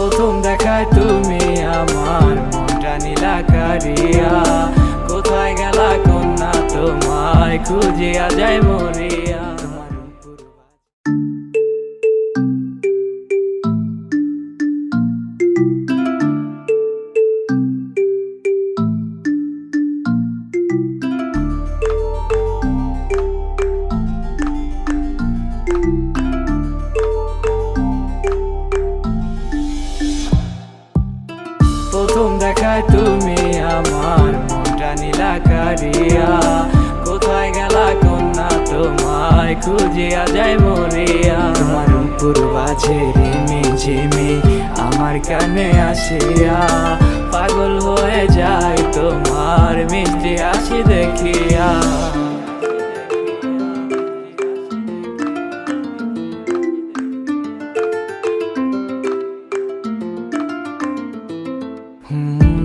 প্রথম দেখায় তুমি আমার মনটা নীলা কারিয়া কোথায় গেলা কন্যা তোমায় খুঁজিয়া যায় মরিয়া। কারিয়া কোথায় গেলা কন্যা তোমায়? খুঁজিয়া যায় মরিয়া। তোমার উপর বাজে রিমি ঝিমি আমার কানে আসিয়া। পাগল হয়ে যায় তোমার মিষ্টি আসি দেখিয়া।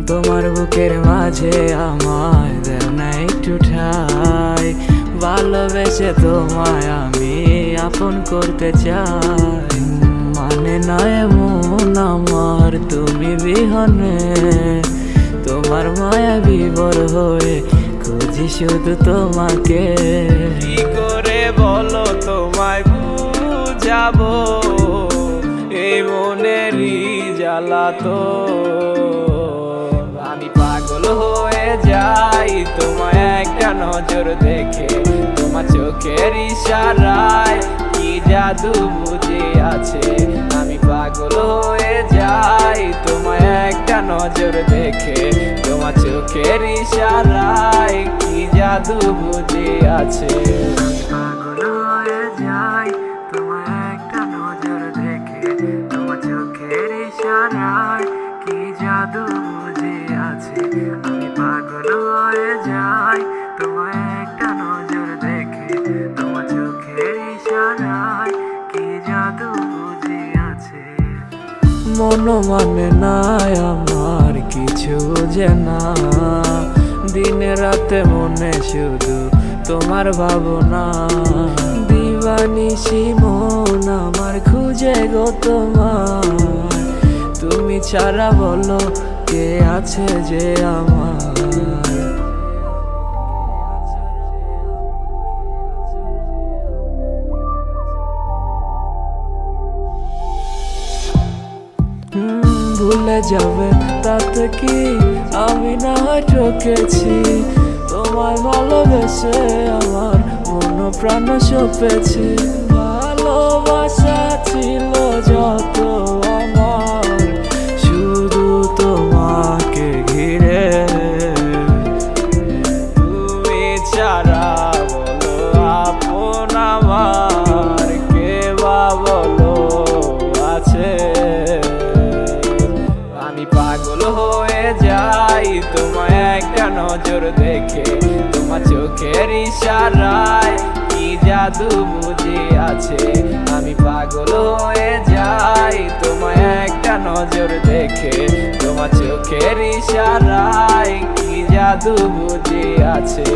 তোমার বুকের মাঝে আমার ভালোবেসে তোমায় আমি আপন করতে চাই। মানে নয় মন আমার, তুমি বিহনে। তোমার মায়া বিবর হয়ে খুঁজি শুধু তোমাকে। কি করে বলো তোমায় বুঝাবো? এই মনেরই জ্বালা তো। আমি পাগল একটা নজর দেখে তোমার চোখের ইশারায় কি জাদু বুঝে আছে? আমি পাগল হয়ে যাই, তোমায় একটা নজর দেখে তোমার চোখের ইশারায় কি জাদু বুঝে আছে? পাগল হয়ে যাই, তোমায় একটা নজর দেখে তোমার চোখের ইশারায় কি জাদু বুঝে আছে? মন মানে নাই, আমার কিছু যে না। দিনে রাতে মনে শুধু তোমার ভাবনা। দিবানিসি মন আমার খুঁজে গো তোমার তুমি ছাড়া বলো কে আছে যে আমার? ভুলে যাবে তাতে কি আমি না ঠকেছি? তোমায় ভালোবেসে আমার মন প্রাণ সপেছি। আমি পাগল হয়ে যাই, তোমায় একটা নজর দেখে তোমার চোখের ইশারায় কি জাদু বুঝে আছে? আমি পাগল হয়ে যাই, তোমায় একটা নজর দেখে তোমার চোখের ইশারায় কি জাদু বুঝে আছে?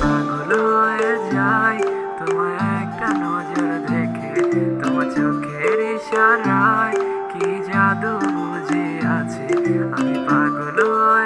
পাগল I'm a pag